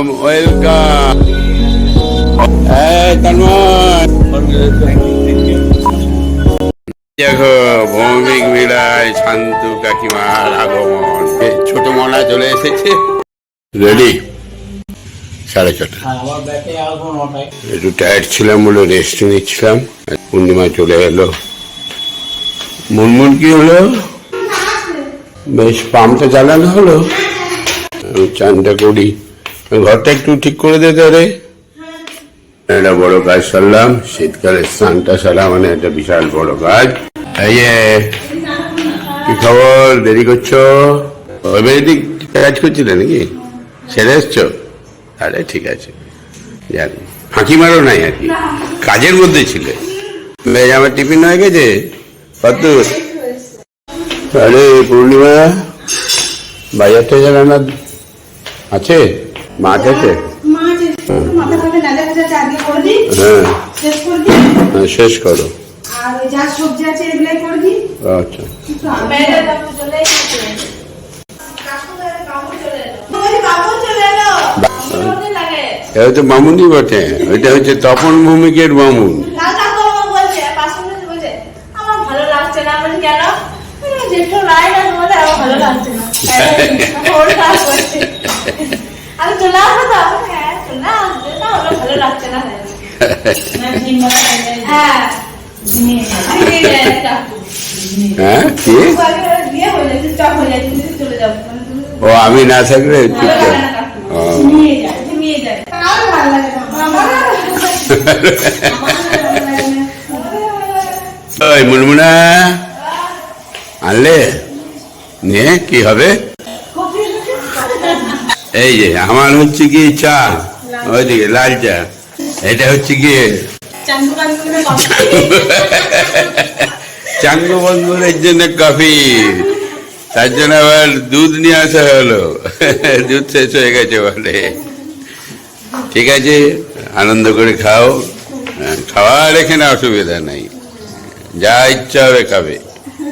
Welcome welcome দেখো ভৌমিক মিলায় শান্তু কাকিমার আগমন ছোট মনা চলে এসেছে রেডি সাড়ে ছটা একটু টায়ার্ড ছিলাম বলে রেস্ট নিচ্ছিলাম পূর্ণিমা চলে এলো মুনমুন কি হলো বেশ পাম্পটা চালানো হলো আমি চানটা করি ঘরটা একটু ঠিক করে দে রে একটা বড় কাজ সারলাম শীতকালে স্নানটা সারা মানে একটা বিশাল বড় কাজ। কি খবর? দেরি করছ? কাজ করছিলে নাকি? সেরে এসছো? আরে, ঠিক আছে। জানি ফাঁকি মারো নাই আর কি। কাজের মধ্যে ছিলে। আমার টিফিন হয়ে গেছে। কত আরে, পূর্ণিমা বাজার রান্না আছে? মাছ আছে হ্যাঁ। শেষ করে দিই হ্যাঁ, শেষ করো। আচ্ছা। এটা তো মামুনি বটে। ওইটা হচ্ছে তপন ভৌমিকের মামুন। ভালো লাগছে না। আমি চলে আসব তো? হ্যাঁ চলে আসবে। না ওটা ভালো লাগছে না। হ্যাঁ। নিয়ে। হ্যাঁ কি? ও আমি না থাকলে নিয়ে নিয়ে ওই মুনমুনা। আনলে? নে কি হবে? এই যে আমার হচ্ছে কি চা ওইদিকে লাল চা এটা হচ্ছে কি চাঙ্গু বন্ধুদের জন্য কফি। তার জন্য আবার দুধ নিয়ে আসা হলো। দুধ শেষ হয়ে গেছে বলে ঠিক আছে আনন্দ করে খাও। হ্যাঁ, খাওয়ার এখানে অসুবিধা নাই। যা ইচ্ছা হবে খাবে।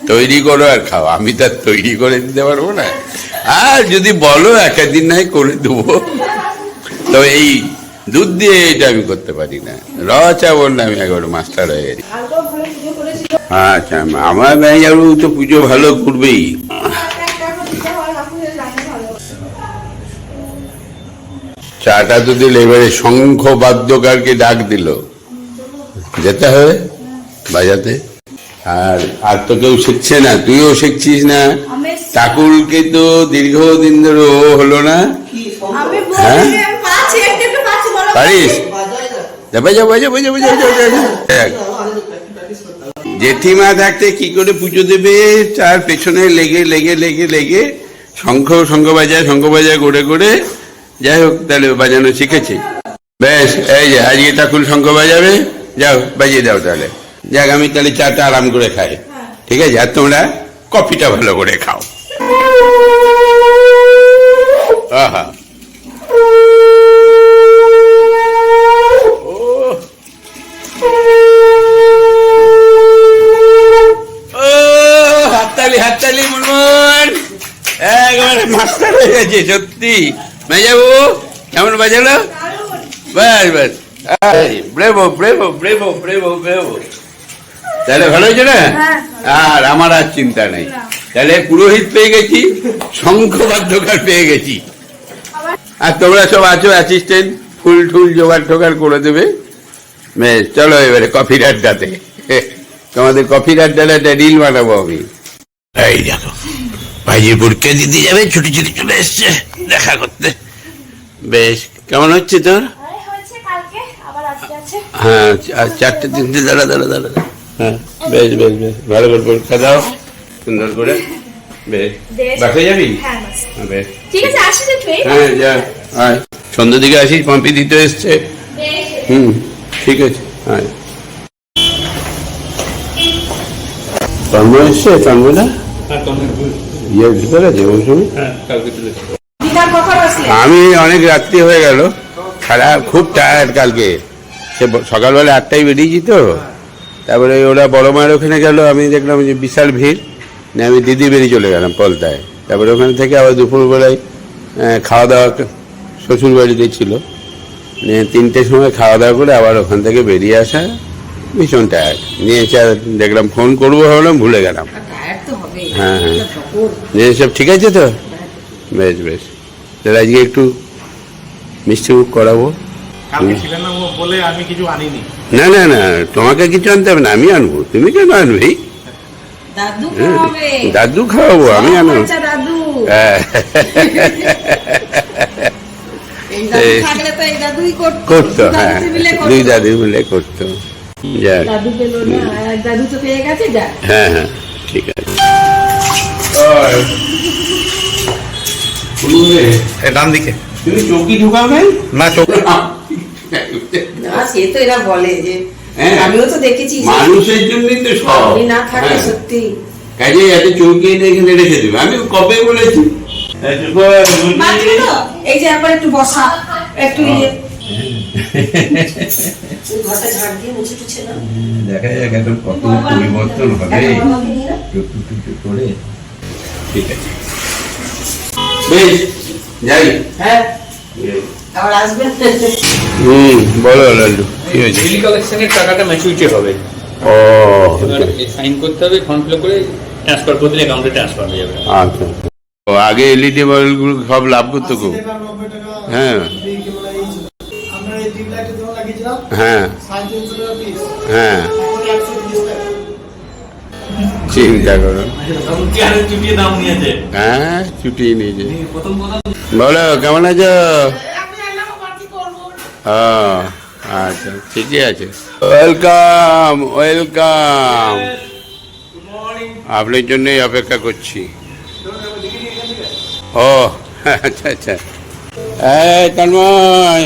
তৈরি করো আর খাও। আমি তো আর তৈরি করে দিতে পারব না। আর যদি বলো এক একদিন নাই করে দেবো। তো এই দুধ দিয়ে এটা আমি করতে পারি না। র চা বললে আমি একবার মাস্টার হয়ে গেছি। আচ্ছা আমার ম্যানেজারও তো পুজো ভালো করবেই। চাটা তো দিল, এবারে শঙ্খ বাদ্যকারকে ডাক দিল। যেতে হবে, বাজাতে। আর আর তো কেউ শিখছে না, তুইও শিখছিস না। ঠাকুরকে তো দীর্ঘদিন ধরে ও হলো না। হ্যাঁ? পারিস? জেঠিমা থাকতে কি করে পুজো দেবে? তার পেছনে লেগে লেগে লেগে লেগে শঙ্খ শঙ্খ বাজায় শঙ্খ বাজায় করে করে যাই হোক তাহলে বাজানো শিখেছে। বেশ এই যে আজকে ঠাকুর শঙ্খ বাজাবে। যাও বাজিয়ে দাও তাহলে। যাক আমি তাহলে চাটা আরাম করে খাই। ঠিক আছে? আর তোমরা কফিটা ভালো করে খাও। সত্যি। কেমন বাজালো? বাস বাস। ব্রেভো তাহলে ভালো হয়েছে না? আর আমার আর চিন্তা নেই। তাহলে পুরোহিত পেয়ে গেছি শঙ্খ শঙ্খবাদ্যকার পেয়ে গেছি। আর তোমরা সব আছো অ্যাসিস্ট্যান্ট ফুল টুল জোগাড় টোগাড় করে দেবে। বেশ চলো এবারে কফির আড্ডাতে তোমাদের কফির আড্ডাতে একটা রিল বানাবো আমি। এই দেখো ভাইজির পরীক্ষা দিতে যাবে ছুটি ছুটি চলে এসছে দেখা করতে। বেশ কেমন হচ্ছে তোর? হয়েছে কালকে আবার আজকে আছে। হ্যাঁ আর চারটে তিনটে দাঁড়া দাঁড়া দাঁড়া। হ্যাঁ বেশ বেশ বেশ ভালো করে পরীক্ষা দাও। সুন্দর করে। সন্ধ্যের দিকে আসিস পাম্পি দিতে এসছে। হুম ঠিক আছে আয়। তন্ম এসছে তন্ময়দা ইয়ে ভিতরে আছে ওই সময় আমি অনেক রাত্রি হয়ে গেল। খারাপ খুব টায়ার্ড কালকে। সে সকালবেলা আটটায় বেরিয়েছি তো। তারপরে ওরা বড় মায়ের ওখানে গেল আমি দেখলাম যে বিশাল ভিড়। না আমি দিদি বেরিয়ে চলে গেলাম পলতায় তারপরে ওখান থেকে আবার দুপুরবেলায় খাওয়া দাওয়া শ্বশুর বাড়িতে ছিল। নিয়ে তিনটের সময় খাওয়া দাওয়া করে আবার ওখান থেকে বেরিয়ে আসা ভীষণ টায়ার্ড নিয়ে এসে দেখলাম ফোন করব ভাবলাম ভুলে গেলাম। হ্যাঁ, হ্যাঁ। নিয়ে সব ঠিক আছে তো? বেশ বেশ। তাহলে আজকে একটু মিষ্টি মুখ করাবো। না ও বলে আমি কিছু আনিনি। না না না তোমাকে কিছু আনতে হবে না আমি আনব। তুমি কেন আনবি দাদু খাওয়াবে। দাদু খাওয়াবো আমি সব আনব বাচ্চা দাদু। হ্যাঁ, এই দাদু এই- থাকলে তো এই দাদুই করতো। হ্যাঁ। দুই দাদি মিলে করতো। দাদু পেল না দাদু তো পেয়ে গেছে যা। হ্যাঁ হ্যাঁ ঠিক আছে। ডান দিকে। তুমি চৌকি ঢুকাবে না চোখ না সে তো এরা বলে যে। আমিও তো দেখেছি মানুষের জন্যই তো সব। না থাকলে হ্যাঁ। সত্যি। কাজে এত চৌকি এখানে রেখে দেবে। আমি কবে বলেছি? এই যে একবার একটু বসা একটু ইয়ে। দেখা যাক এখন কত পরিবর্তন হবে। করে। ঠিক আছে। বেশ যাই। হ্যাঁ। আবার আসবেন হুম বলো লাল্লু কি হয়েছে? বিল কালেকশনের টাকাটা ম্যাচুরিটি হবে। ও সাইন করতে হবে ফর্ম ফিল করে ট্রান্সফার করে দিলে অ্যাকাউন্টে ট্রান্সফার হয়ে যাবে। আচ্ছা ও আগে এলইডি বাল্বগুলো সব লাভ করতো খুব। হ্যাঁ। হ্যাঁ। হ্যাঁ। চিন্তা করো। হ্যাঁ ছুটিয়ে নিয়েছে। প্রথম বলো কেমন আছো? আচ্ছা ঠিকই আছে। Welcome welcome. আপনার জন্যই অপেক্ষা করছি। ও আচ্ছা আচ্ছা। এই তন্ময়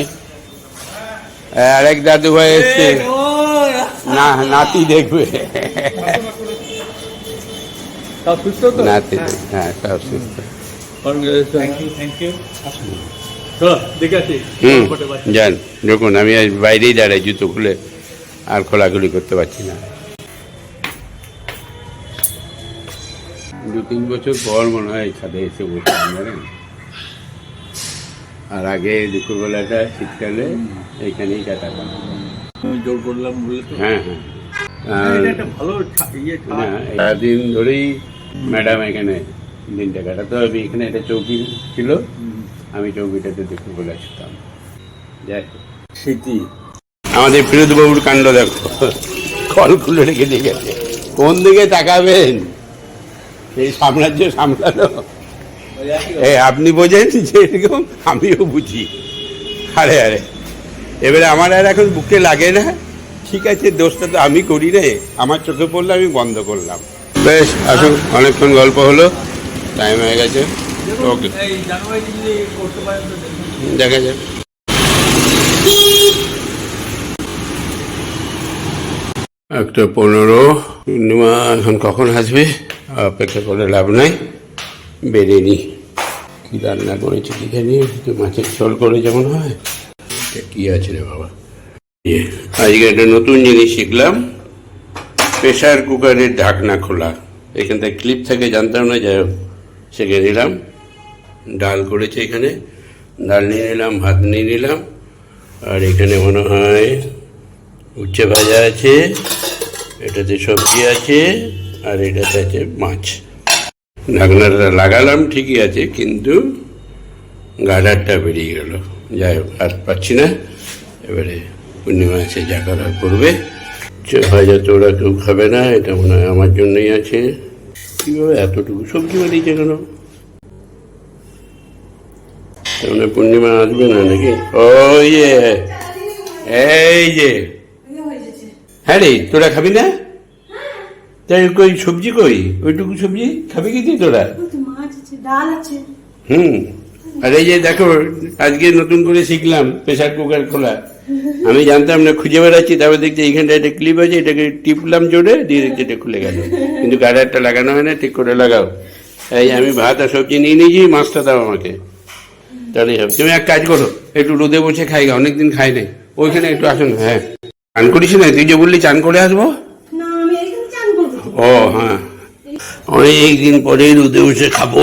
আরেক দাদু ভাই এসছে। না নাতি দেখবে। নাতি হ্যাঁ সব সুস্থ। থ্যাংক ইউ থ্যাংক ইউ চলো দেখে আসি হুম যান দেখুন আমি আজ বাইরেই দাঁড়াই জুতো খুলে আর খোলাখুলি করতে পারছি না। দু তিন বছর পর মনে হয় ছাদে এসে বসলাম জানেন? আর আগে দুপুরবেলাটা শীতকালে এইখানেই কাটাতাম। জোর করলাম বলে তো। হ্যাঁ হ্যাঁ। এটা ভালো ছা- ইয়ে সারাদিন ধরেই ম্যাডাম এখানে দিনটা কাটাতো আমি এখানে একটা চৌকি ছিল। আমি চৌকিটাতে দুপুরবেলা ছিলাম যাই হোক। স্মৃতি। আমাদের ফিরোজবাবুর কাণ্ড দেখো। কল খুলে রেখে দিয়ে গেছে। কোন দিকে তাকাবেন? এই সাম্রাজ্য সামলালো এই আপনি বোঝেন যে এরকম? আমিও বুঝি। আরে আরে। এবারে আমার আর এখন বুকে লাগে না। ঠিক আছে দোষটা তো আমি করি রে। আমার চোখে পড়লে আমি বন্ধ করলাম। বেশ আসুন। অনেকক্ষণ গল্প হলো। টাইম হয়ে গেছে। ওকে। দেখা যাক। একটা পনেরো পূর্ণিমা এখন কখন আসবে? অপেক্ষা করে লাভ নাই। বেরিয়ে নি। কি রান্না করেছে দেখে নি মাছের ঝোল করে যেমন হয়। এটা কি আছে রে বাবা? ইয়ে, আজকে একটা নতুন জিনিস শিখলাম। প্রেশার কুকারের ঢাকনা খোলা। এখান থেকে ক্লিপ থাকে জানতাম না যাই হোক শিখে নিলাম। ডাল করেছে এখানে। ডাল নিয়ে নিলাম, ভাত নিয়ে নিলাম। আর এখানে মনে হয় উচ্ছে ভাজা আছে, এটাতে সবজি আছে, আর এটাতে আছে মাছ। ঢাকনাটা লাগালাম, ঠিকই আছে, কিন্তু গাডারটা বেরিয়ে গেল। যাই হোক, আর পাচ্ছি না। এবারে পূর্ণিমা আছে যা করা করবে। উচ্ছে ভাজা তো ওরা কেউ খাবে না, এটা মনে হয় আমার জন্যই আছে। কীভাবে এতটুকু সবজি বেরিয়েছে কেন? তার মানে পূর্ণিমা আসবে না নাকি? ও ইয়ে। এই যে। হ্যাঁ রে, তোরা খাবি না? তাই কই সবজি কই? ওইটুকু সবজি খাবি কি তুই তোরা? হুম। আর এই যে দেখো, আজকে নতুন করে শিখলাম প্রেশার কুকার খোলা। আমি জানতাম না, খুঁজে বেড়াচ্ছি, তারপর দেখছি এইখানটা একটা ক্লিপ আছে, এটাকে টিপলাম জোরে, দিয়ে দেখছি এটা খুলে গেল। কিন্তু গাডারটা লাগানো হয় না, ঠিক করে লাগাও। এই আমি ভাত আর সবজি নিয়ে নিয়েছি, মাছটা দাও আমাকে। তাহলেই হবে তুমি এক কাজ করো একটু রোদে বসে খাই গা অনেকদিন খাই নাই। ওইখানে একটু আসুন হ্যাঁ। চান করিস না? তুই যে বললি চান করে আসব। ও হ্যাঁ। অনেক দিন পরে রোদে বসে খাব।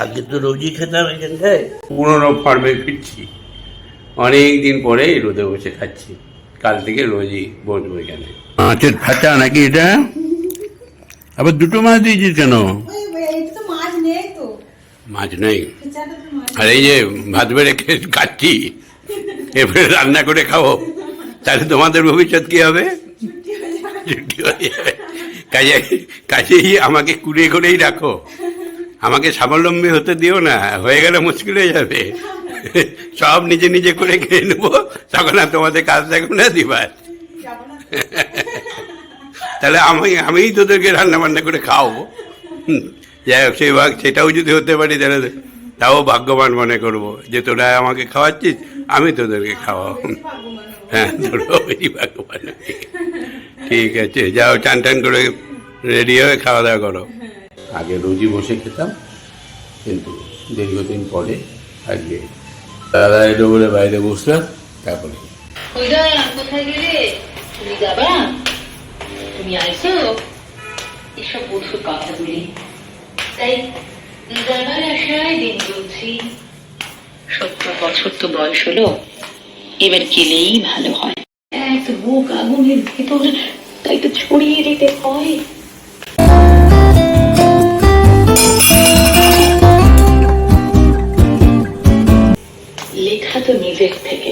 আগে তো রোজই খেতাম এখানটায় পুরোনো ফর্মে ফিরছি। অনেক দিন পরে রোদে বসে খাচ্ছি। কাল থেকে রোজই বসবো এখানে। মাছের ফাঁচা নাকি এটা? আবার দুটো মাছ দিয়েছিস কেন এইটা তো মাছ নেই তো মাছ নেই। আর এই যে ভাত বেড়ে খেয়ে খাচ্ছি এবারে রান্না করে খাব। তাহলে তোমাদের ভবিষ্যৎ কি হবে? কাজে কাজেই আমাকে কুড়িয়ে করেই রাখো। আমাকে স্বাবলম্বী হতে দিও না, হয়ে গেলে মুশকিল হয়ে যাবে। সব নিজে নিজে করে খেয়ে নেব, তখন আর তোমাদের কাজ থাকবে না দিবার। তাহলে আমি, আমিই তোদেরকে রান্না বান্না করে খাওয়াবো। যাই হোক সেই ভাগ সেটাও যদি হতে পারি তাহলে তাও ভাগ্যবান মনে করব যে তোরা আমাকে খাওয়াচ্ছিস আমি তোদেরকে খাওয়াবো। হ্যাঁ তোরা ওই ভাগ্যবান ঠিক আছে যাও টান টান করে রেডি হয়ে খাওয়া দাওয়া করো। আগে রোজই বসে খেতাম কিন্তু দীর্ঘদিন পরে আজকে দাদা এলো বলে বাইরে বসলাম তারপরে। কোথায় গেলে? তুমি যাবা? তুমি আইছো এসব বসু কথা বলি। তাই যাবার আশায় দিন বলছি, সত্তর বছর তো বয়স হলো, এবার গেলেই ভালো হয়। এক বুক আগুনের ভেতর তাই তো ছড়িয়ে দিতে হয়। লেখা তো নিজের থেকে।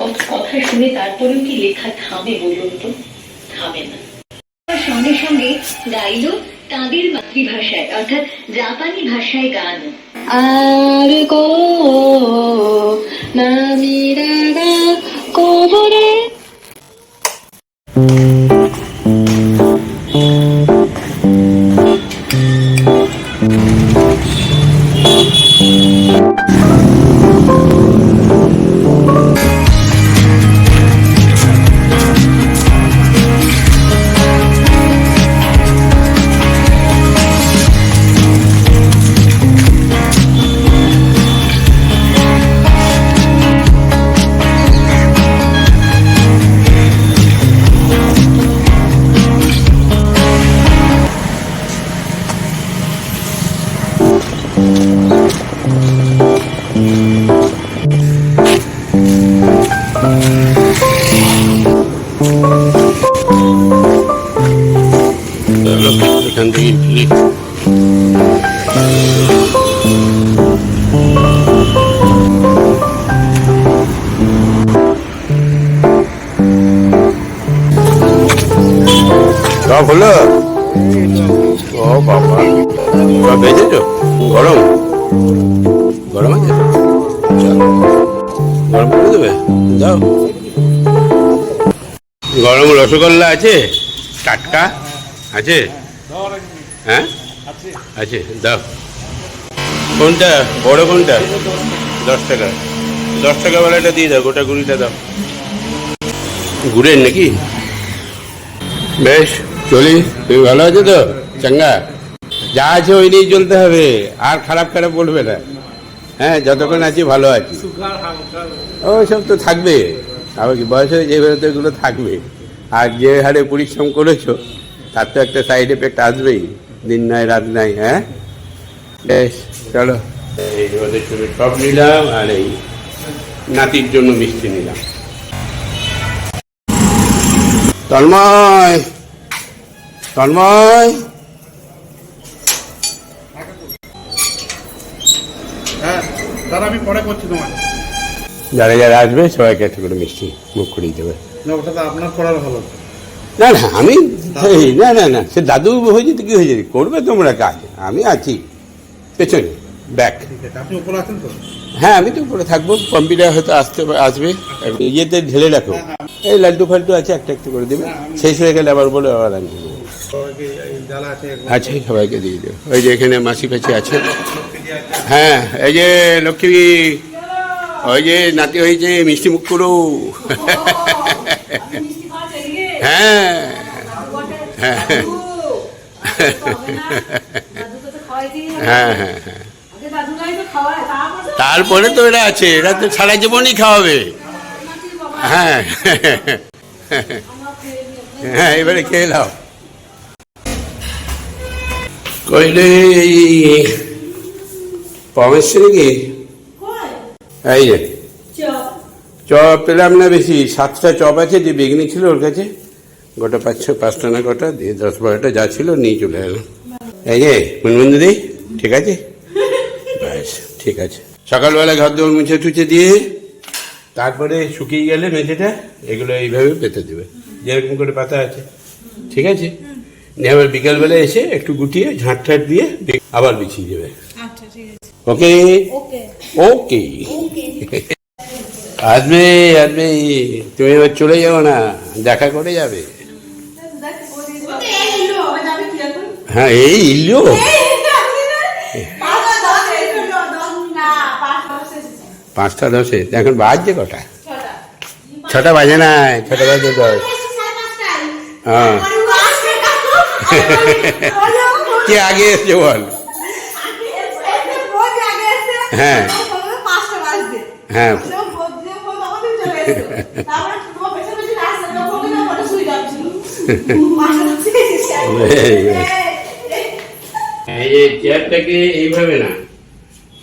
কত কথা শুনে তারপরেও কি লেখা থামে বলুন তো? থামে না। সঙ্গে সঙ্গে গাইলো তাদের মাতৃভাষায় অর্থাৎ জাপানি ভাষায় গান। আর কো মামিরা কোবরে রসগোল্লা আছে? টাটকা আছে? হ্যাঁ? আছে, দাও। কোনটা? বড় কোনটা? দশ টাকা। দশ টাকা বেলাটা দিয়ে দাও, গোটা গুড়িটা দাও। গুড়ের নাকি? বেশ, চলি। তুমি ভালো আছো তো? চাঙ্গা? যা আছে ওই নিয়েই চলতে হবে। আর খারাপ খারাপ বলবে না। হ্যাঁ যতক্ষণ আছি ভালো আছি। ওই সব তো থাকবে। আবার কি বয়স হয়ে যেভাবে তো এগুলো থাকবে। আর যে হারে পরিশ্রম করেছ তার তো একটা সাইড এফেক্ট আসবেই। দিন নাই রাত নাই হ্যাঁ? বেশ চলো। এই ওদের জন্য নিলাম আর এই নাতির জন্য মিষ্টি নিলাম। তন্ময়! তন্ময়! হ্যাঁ যারা যারা আসবে সবাইকে একটা করে মিষ্টি মুখ করিয়ে দেবে। না ওটা তো আপনার করার ভালো না না আমি না না না সে দাদু হয়ে যেতে কি হয়ে যেতে করবে তোমরা কাজ আমি আছি পেছনে ব্যাক আপনি উপরে আছেন তো? হ্যাঁ আমি তো উপরে থাকব কম্পিউটার হয়তো আসতে আসবে। ইয়েতে ঢেলে রাখো। এই লাড্ডু ফাল্টু আছে একটা একটু করে দেবে। শেষ হয়ে গেলে আবার বলে আবার আনতে দেবো সবাইকে আছে সবাইকে দিয়ে দেবো ওই যে এখানে মাসি ফাসি আছে। হ্যাঁ এই যে লক্ষ্মী ওই যে নাতি হয়েছে মিষ্টি মুখ করো। হ্যাঁ হ্যাঁ হ্যাঁ হ্যাঁ হ্যাঁ তারপর তো এরা আছে এরা তো সারা জীবনই খাওয়াবে হ্যাঁ হ্যাঁ এবারে খেয়ে নাও কইলে পম এসছে নাকি এই যে চপ পেলাম না বেশি সাতটা চপ আছে যে বেগনি ছিল ওর কাছে। গোটা পাঁচ ছ পাঁচটা না কটা দিয়ে দশ বারোটা যা ছিল নিয়ে চলে এলাম। এই যে মুনমুন দিদি ঠিক আছে? ব্যাস ঠিক আছে। সকালবেলা ঘর দৌড় মুছে টুছে দিয়ে তারপরে শুকিয়ে গেলে মেঝেটা এগুলো এইভাবে পেতে দেবে। যেরকম করে পাতা আছে ঠিক আছে? নিয়ে আবার বিকালবেলা এসে একটু গুটিয়ে ঝাঁট ঠাট দিয়ে আবার বিছিয়ে দেবে। ওকে। ওকে। আসবে আসবে। তুমি এবার চলে যাও না দেখা করে যাবে। হ্যাঁ এই ইল্লো। পাঁচটা দশে এখন বাজছে কটা? ছটা বাজে না ছটা বাজে দশ। হ্যাঁ। কে আগে এসছে বল? হ্যাঁ। হ্যাঁ। এই যে চেয়ারটাকে এইভাবে না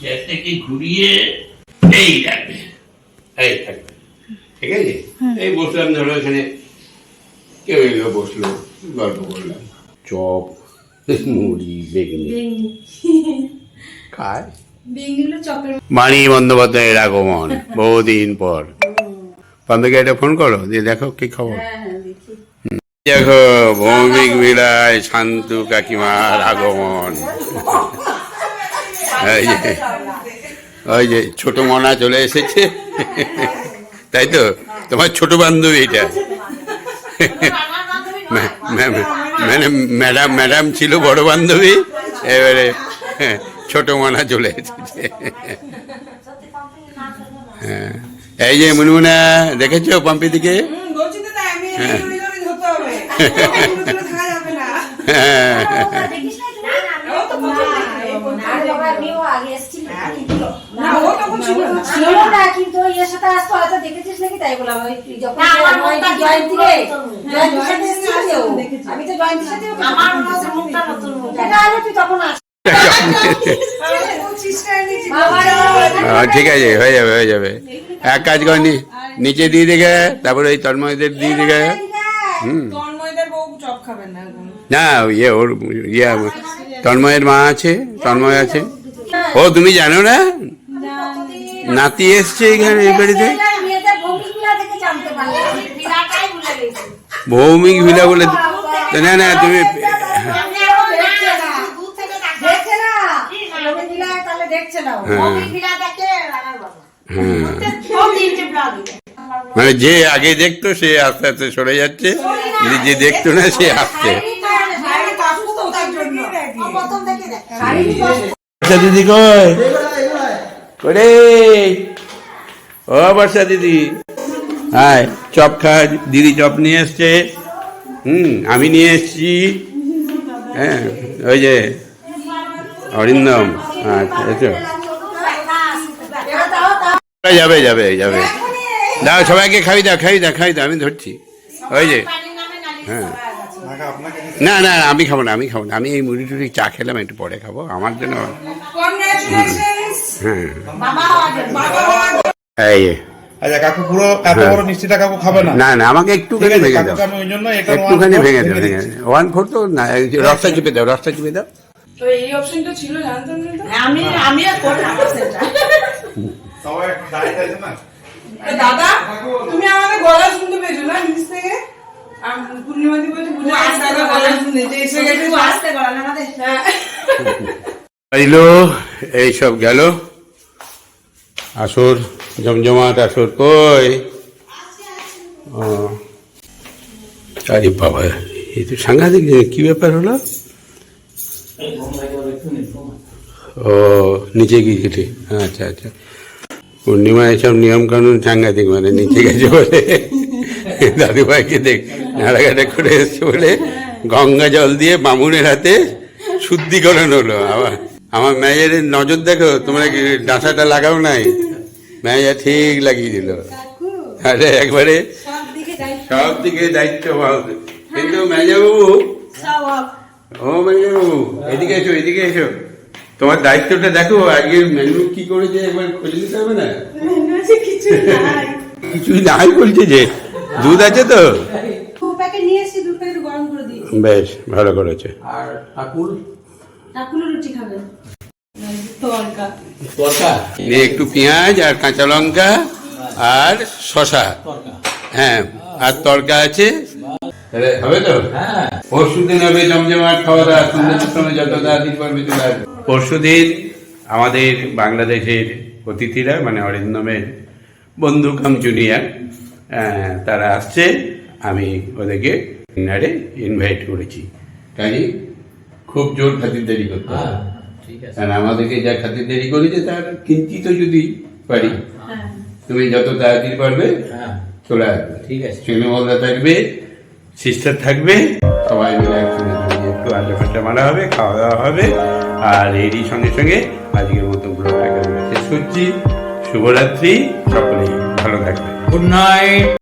চেয়ারটাকে ঘুরিয়ে এই রাখবে এই থাকবে ঠিক আছে? এই বসলাম ধরো এখানে কেউ এলো বসল গল্প করলাম। চপ মুড়ি বেগুনি। খায়। মানি বন্দ্যোপাধ্যায়ের আগমন বহুদিন পর। পান্ডকে একটা ফোন করো দিয়ে দেখো কি খবর। দেখো। ভৌমিক বিড়ায় শান্তু কাকিমার আগমন। এই যে ওই যে ছোট মনা চলে এসেছে। তাই তো? তোমার ছোট বান্ধবী এটা। মানে ম্যাডাম ম্যাডাম ছিল বড় বান্ধবী এবারে হ্যাঁ, ছোট মনা চলে এসেছে। হ্যাঁ। এই যে মুনমুনা দেখেছ পাম্পি দিকে? ঠিক আছে হয়ে যাবে হয়ে যাবে। এক কাজ করনি নিচে দিয়ে দেখে তারপরে ওই তন্ময়দের দিয়ে দেখে হুম। না ইয়ে ওর ইয়ে তন্ময়ের মা আছে তন্ময় আছে। ও তুমি জানো না? নাতি এসছে এখানে এই বাড়িতে। ভৌমিক ভুলে বলে না না তুমি আমি মানে যে আগে দেখতো সে আস্তে আস্তে সরে যাচ্ছে। যে দেখতো না সে আসছে। দেখ। শারীরিক কষ্ট বর্ষা দিদি কই? করে ও বর্ষা দিদি। হ্যাঁ চপ খা দিদি চপ নিয়ে এসছে। হুম আমি নিয়ে এসছি। হ্যাঁ ওই যে অরিন্দম। আচ্ছা যাবে যাবে যাবে। দাও সবাইকে খাই দাও খাই দাও খাই দাও আমি ধরছি। ওই যে। হ্যাঁ। না না আমি খাব না আমি খাব না। আমি এই মুড়ি টুড়ি চা খেলাম একটু পরে খাব। আমার জন্য হ্যাঁ। আচ্ছা হ্যাঁ। না? না না আমাকে একটুখানি ভেঙে দাও। একটুখানি ভেঙে দাও ভেঙে ওয়ান ফোর তো না যে রসটা চিপে দাও রসটা চিপে দাও। তো এই অপশনটা ছিল জানতাম আমি আমি আর দাদা তুমি আমাদের গলা শুনতে পেয়েছ না নিচ থেকে? বলছে বুঝে এসে গেছে। আসতে আমাদের। হ্যাঁ। এইসব গেল। আসর জমজমাট আসর কই? ও। আরে বাবা এই তো সাংঘাতিক কি ব্যাপার হলো? ও নিচে গিয়ে কেটে। আচ্ছা আচ্ছা। পূর্ণিমা এসব নিয়ম কানুন সাংঘাতিক মানে নিচে গেছে বলে। দাদুভাইকে দেখ নাড়াঘাটা করে এসছে বলে গঙ্গা জল দিয়ে মামুনের হাতে শুদ্ধিকরণ হলো। আবার আমার ম্যানেজারের নজর দেখো তোমরা কি ডাঁটাটা লাগাও নাই? ম্যানেজার ঠিক লাগিয়ে দিল। আরে একবারে সব দিকে দায়িত্ব। কিন্তু ম্যানেজার বাবু ও ম্যানেজার বাবু এদিকে এসো এদিকে এসো। তোমার দায়িত্বটা দেখো আজকে মেনু কি করেছে একবার খুলে দিতে হবে না? বলছে কিছু নাই। কিছুই নাই বলছে যে দুধ আছে তো? বেশ ভালো করেছে। আর ঠাকুর? রুটি খাবে। তরকা। তরকা? নিয়ে একটু পেঁয়াজ আর কাঁচা লঙ্কা আর শশা হ্যাঁ আর তরকা আছে। হবে তো? হ্যাঁ। পরশু দিন হবে জমজমাট খাওয়া দাওয়া সন্ধ্যার সময় যত তাড়াতাড়ি পারবে চলে আসবে। পরশু দিন আমাদের বাংলাদেশের অতিথিরা মানে অরিন্দমের বন্ধু কাম জুনিয়র তারা আসছে। আমি ওদেরকে ডিনারে ইনভাইট করেছি। কাজে খুব জোর খাতিরদারি করতে হবে। হ্যাঁ ঠিক আছে। কারণ আমাদেরকে যা খাতিরদারি করেছে তার কিঞ্চিত যদি পারি হ্যাঁ। তুমি যত তাড়াতাড়ি পারবে হ্যাঁ। চলে আসবে। ঠিক আছে। ছেলেমলরা থাকবে সিস্টার থাকবে। সবাই মিলে একসঙ্গে একটু আড্ডা ফাড্ডা মারা হবে। খাওয়া দাওয়া হবে আর এরই সঙ্গে সঙ্গে আজকের মতো ব্লগ একেবারে শেষ করছি। শুভরাত্রি সকলেই ভালো থাকবে গুড নাইট